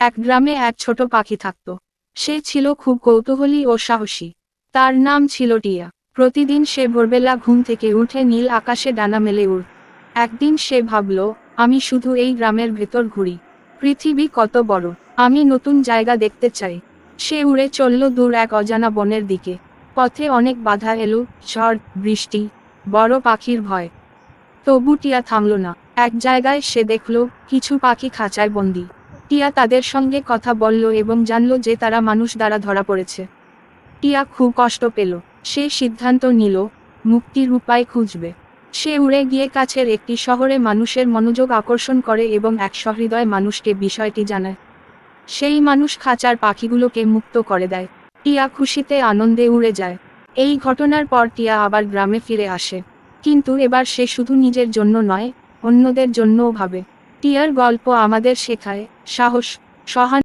এক গ্রামে এক ছোট পাখি থাকত। সে ছিল খুব কৌতূহলী ও সাহসী। তার নাম ছিল টিয়া। প্রতিদিন সে ভোরবেলা ঘুম থেকে উঠে নীল আকাশে ডানা মেলে উড়। একদিন সে ভাবল, আমি শুধু এই গ্রামের ভেতর ঘুরি। পৃথিবী কত বড়। আমি নতুন জায়গা দেখতে চাই। সে উড়ে চলল দূর এক অজানা বনের দিকে। পথে অনেক বাধা এলো, ঝড়, বৃষ্টি, বড় পাখির ভয়। তবু টিয়া থামল না। এক জায়গায় সে দেখল, কিছু পাখি খাঁচায় বন্দি। টিয়া তাদের সঙ্গে কথা বলল এবং জানল যে তারা মানুষ দ্বারা ধরা পড়েছে। টিয়া খুব কষ্ট পেল। সে সিদ্ধান্ত নিল মুক্তির উপায় খুঁজবে। সে উড়ে গিয়ে কাছের একটি শহরে মানুষের মনোযোগ আকর্ষণ করে এবং এক সহৃদয় মানুষকে বিষয়টি জানায়। সেই মানুষ খাঁচার পাখিগুলোকে মুক্ত করে দেয়। টিয়া খুশিতে আনন্দে উড়ে যায়। এই ঘটনার পর টিয়া আবার গ্রামে ফিরে আসে। কিন্তু এবার সে শুধু নিজের জন্য নয়, অন্যদের জন্যও ভাবে। টিয়ার গল্প আমাদের শেখায় সাহস সহান